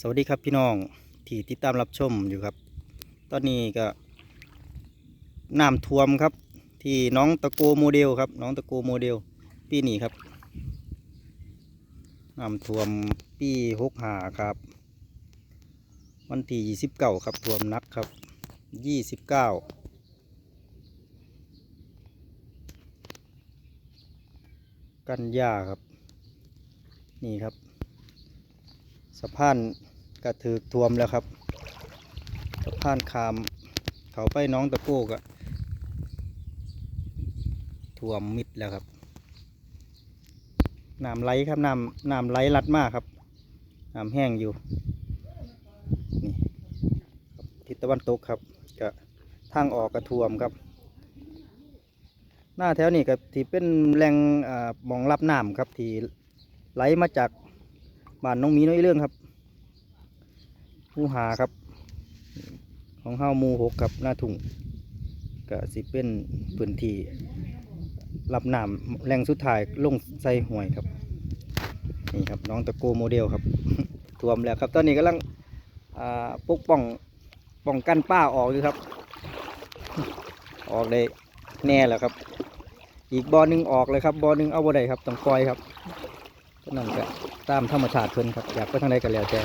สวัสดีครับพี่น้องที่ติดตามรับชมอยู่ครับ ตอนนี้ก็น้ำท่วมครับ ที่น้องตะโกโมเดลครับ น้องตะโกโมเดลปีนี้ครับน้ำท่วมปีหกหาครับ วันที่ยี่สิบเก้าครับท่วมนักครับยี่สิบเก้ากันยาครับ นี่ครับะพานกระถือท่วมแล้วครับสะพานคาม เขาไปน้องตะโกก็ท่วมมิดแล้วครับน้ำไหลครับน้ำน้ำไหลลัดมากครับน้ำแห้งอยู่นี่ทิศตะวันตกครับก็ทางออกกระท่วมครับ หน้าแถวนี้ก็ที่เป็นแหล่งอ่ามองรับน้ำครับที่ไหลมาจาก บ้านน้องมีน้อยเรื่องครับหมูหาครับ ของเฮามูหกครับหน้าถุงก็สิเป็นพื้นที่รับน้ำแหล่งสุดท้ายลงใส่ห่วยครับนี่ครับน้องตะโกโมเดลครับท่วมแล้วครับ ตอนนี้กำลังอ่าปกป้องป้องกันป้าออกอยู่ครับ ออกได้แน่แล้วครับ อีกบอหนึ่งออกเลยครับบอหนึ่งเอาบ่ได้ครับต้องปล่อยครับ ก็นั่นก็ตามธรรมชาติเพิ่นครับ อยากไปทางใดก็แล้วแต่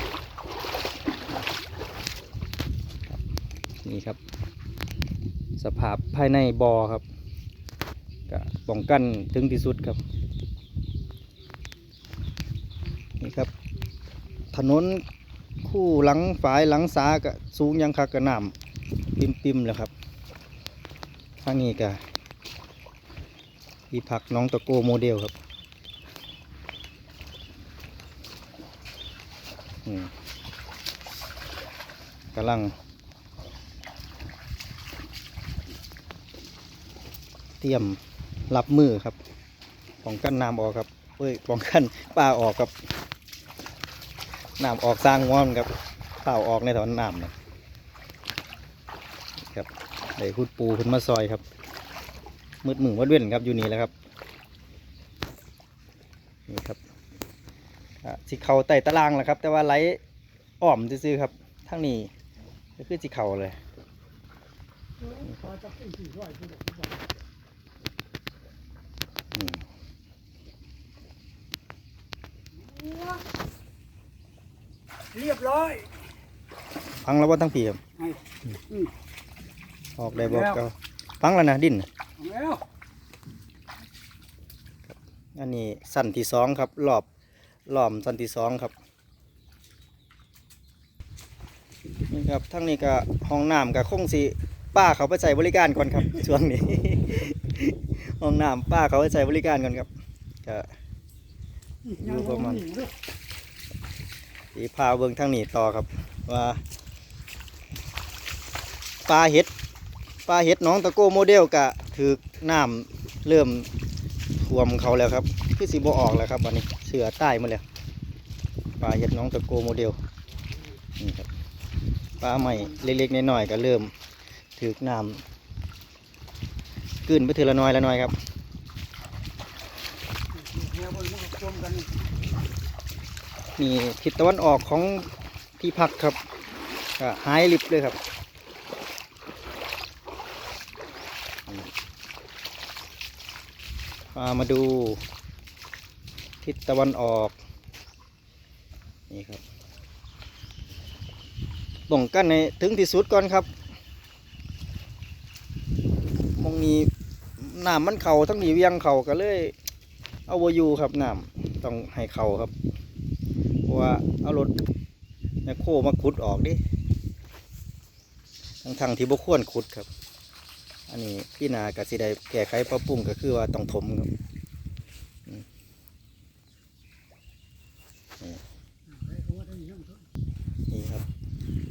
นี่ครับ สภาพภายในบอครับก็ป้องกันถึงที่สุดครับ นี่ครับ ถนนคู่หลังฝายหลังสาก็สูงยังคักกระหน่ำปิมปิมแล้วครับทางนี้ก็ที่พักน้องตะโกโมเดลครับอืม กำลัง เตรียมรับมือครับป้องกันน้ำออกครับเอ้ยป้องกันป่าออกครับน้ำออกสร้างงอนครับเป่าออกในถอนน้ำนะครับได้พุดปูขึ้นมาซอยครับมืดมือวัดเว้นครับอยู่นี่แหละครับนี่ครับ สิเขาไต่ตารางแหละครับ แต่ว่าไหลอ้อมซื่อๆครับทั้งนี้ก็คือสิเขาเลยอืมเรียบร้อยพังแล้วว่าทั้งปีครับไอ้อืมออกได้บอกแล้วก็พังแล้วนะดินเอาแล้วอันนี้สั้นที่สองครับรอบ รอบสั้นที่สองครับนี่ครับทั้งนี้ก็ห้องน้ำกับคงสีป้าเขาไปใส่บริการก่อนครับ ช่วงนี้ ห้องน้ำป้าเขาไปใส่บริการก่อนครับก็อยู่ประมาณสีพาเบิงทางนี้ต่อครับ ว่าปลาเห็ดปลาเห็ดน้องตะโก้โมเดลกะถือน้ำเริ่ม ท่วมเขาแล้วครับคือสีบออกแล้วครับวันนี้เสือใต้มาแล้วปลาเห็ดน้องตะโกโมเดลนี่ครับปลาใหม่เล็กๆน้อยๆก็เริ่มถือน้ำกลืนไปเถือละน้อยละน้อยครับนี่ทิศตะวันออกของที่พักครับหายลิบเลยครับามาดู ทิศตะวันออก นี่ครับป้องกันในถึงที่สุดก่อนครับมองนี้น้ำมันเข่าทั้งนี้เวียงเข่าก็เลย เอาวอยู่ครับน้ำต้องให้เข่าครับเพราะว่าเอารถแมคโครมาขุดออกดิทั้งทางที่บ่ควรขุดครับ อันนี้พี่นากสิได้แก้ไขปรับปรุงก็คือว่าต้องถมครับนี่ครับ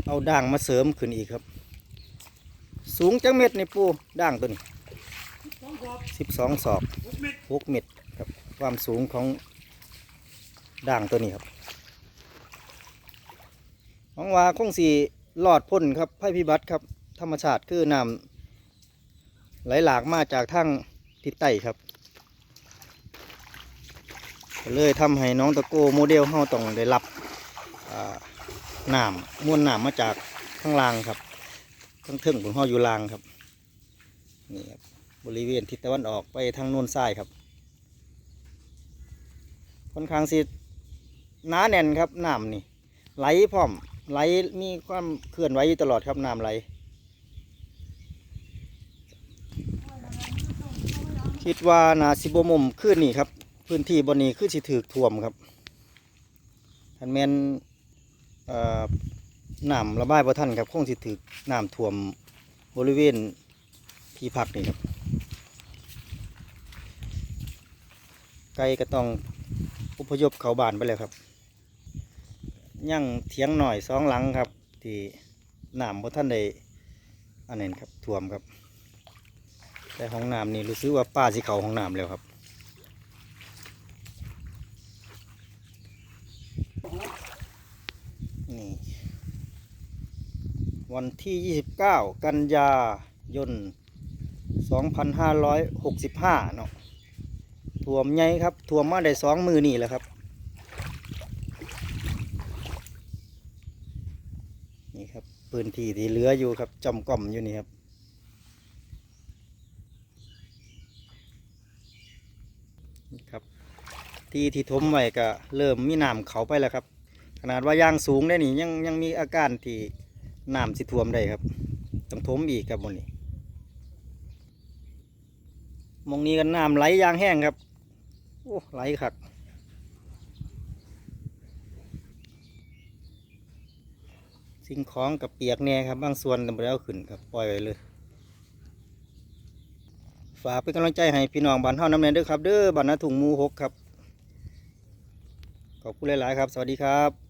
เอาด่างมาเสริมขึ้นอีกครับ สูงจังเม็ดในปูด่างตัวนี้สิบสองศอกหกเม็ดหกเม็ดครับ ความสูงของด่างตัวนี้ครับหวังว่าคงสีหลอดพ่นครับภัยพิบัติครับ ธรรมชาติคือน้ำ ไหลหลากมาจากทางทิศใต้ครับเลยทำให้น้องตะโกโมเดลเฮาต้องได้รับน้ำมวลน้ำมาจากข้างล่างครับข้างเทิงบนห้ออยู่ล่างครับนี่ครับบริเวณทิศตะวันออกไปทางโน้นซ้ายครับค่อนข้างสิหนาแน่นครับน้ำนี่ไหลพร้อมไหลมีความเคลื่อนไหวอยู่ตลอดครับน้ำไหล คิดว่านาสิบมุมขึ้นนี่ครับ พื้นที่บนนี้คือสิถือท่วมครับทันแมนเอ่อน้ำระบายบ่ทันครับคงสิถือน้ำท่วมบริเวณที่พักนี่ครับไกลก็ต้องอพยพเขาบ้านไปเลยครับยังเถียงหน่อยสองหลังครับ ที่น้ำบ่ท่านได้อันนั้นครับท่วมครับ แต่ห้องน้ำนี่รู้สึกว่าป้าสิเขาห้องน้ำแล้วครับนี่วันที่ 29 กันยายน 2565 เนาะท่วมใหญ่ครับท่วมมาได้สองมือนี่แหละครับ นี่ครับ พื้นที่ที่เหลืออยู่ครับจอมก่อมอยู่นี่ครับ ครับ ที่ที่ทมไว้ก็เริ่มมีน้ำเขาไปแล้วครับ ขนาดว่ายางสูงได้นี่ยังยังมีอาการที่น้ำสิท่วมได้ครับต้องทมอีกครับบนนี้มองนี้กันน้ำไหลยางแห้งครับโอ้ไหลคักสิ่งของกับเปียกแน่ครับบางส่วนแต่ไม่ได้เอาขึ้นครับปล่อยไว้เลย ฝากเป็นกำลังใจให้พี่น้องบ้านเฮาน้ำแนนเด้อครับ เด้อบ้านนาถุงมูหกครับ ขอบคุณหลาย ๆ ครับ สวัสดีครับ